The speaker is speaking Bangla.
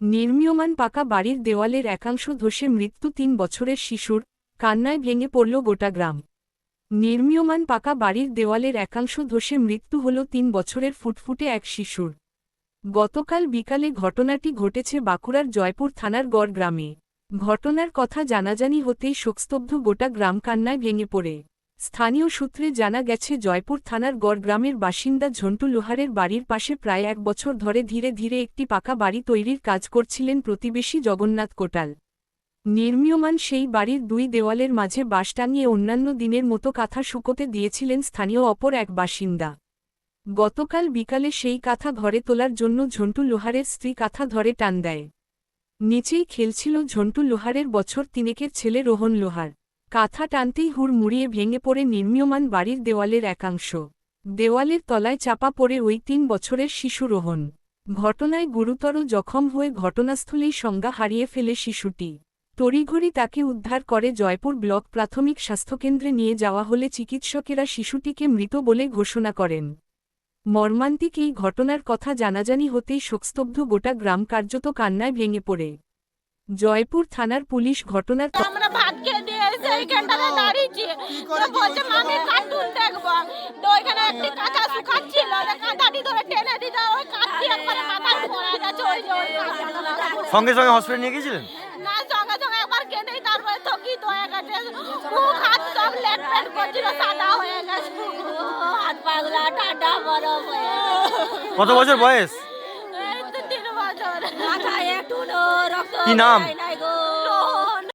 নির্মীয়মান পাকা বাড়ির দেওয়ালের একাংশ ধসে মৃত্যু তিন বছরের শিশুর কান্নায় ভেঙে পড়ল গোটা গ্রাম। নির্মীয়মান পাকা বাড়ির দেওয়ালের একাংশ ধসে মৃত্যু হল তিন বছরের ফুটফুটে এক শিশুর। গতকাল বিকালে ঘটনাটি ঘটেছে বাঁকুড়ার জয়পুর থানার গড় গ্রামে। ঘটনার কথা জানাজানি হতেই শোকস্তব্ধ গোটা গ্রাম কান্নায় ভেঙে পড়ে। স্থানীয় সূত্রে জানা গেছে, জয়পুর থানার গড় গ্রামের বাসিন্দা ঝন্টু লোহারের বাড়ির পাশে প্রায় এক বছর ধরে ধীরে ধীরে একটি পাকা বাড়ি তৈরির কাজ করছিলেন প্রতিবেশী জগন্নাথ কোটাল। নির্মীয়মান সেই বাড়ির দুই দেওয়ালের মাঝে বাঁশ টাঙিয়ে অন্যান্য দিনের মতো কাঁথা শুকোতে দিয়েছিলেন স্থানীয় অপর এক বাসিন্দা। গতকাল বিকালে সেই কাঁথা ঘরে তোলার জন্য ঝন্টু লোহারের স্ত্রী কাঁথা ধরে টান দেয়। নিচেই খেলছিল ঝন্টু লোহারের বছর তিনেকের ছেলে রোহন লোহার। কাঁথা টানতেই হুড় মুড়িয়ে ভেঙে পড়ে নির্মীয়মান বাড়ির দেওয়ালের একাংশ। দেওয়ালের তলায় চাপা পড়ে ওই তিন বছরের শিশু রোহন ঘটনায় গুরুতর জখম হয়ে ঘটনাস্থলেই সংজ্ঞা হারিয়ে ফেলে শিশুটি। তড়িঘড়ি তাকে উদ্ধার করে জয়পুর ব্লক প্রাথমিক স্বাস্থ্যকেন্দ্রে নিয়ে যাওয়া হলে চিকিৎসকেরা শিশুটিকে মৃত বলে ঘোষণা করেন। মর্মান্তিক এই ঘটনার কথা জানাজানি হতেই শোকস্তব্ধ গোটা গ্রাম কার্যত কান্নায় ভেঙে পড়ে। জয়পুর থানার পুলিশ ঘটনার এসে এইখানটাতে দাঁড়িয়েছি তো বলছে মামি কার্টুন দেখব। তো ওইখানে একটি কাঁথা শুকাচ্ছিল কাঁথাটি ধরে টেনে দিতে ওই কাঁথটি একবারে মাথায় পড়ে গেছে ওই যে ওই সঙ্গে সঙ্গে হসপিটাল নিয়ে গেছিলেন না সঙ্গে সঙ্গে একবার কেঁদেই তারপরে থকিত হয়ে গেছে মুখ হাত সব লেট পেট করছিল সাদা হয়ে গেছে। হাত পাগলা ঠান্ডা বরফ হয়ে কত বছর বয়স? এই তো তিন বছর। মাথায় একটু রক্ত কি নাম? নাই গো।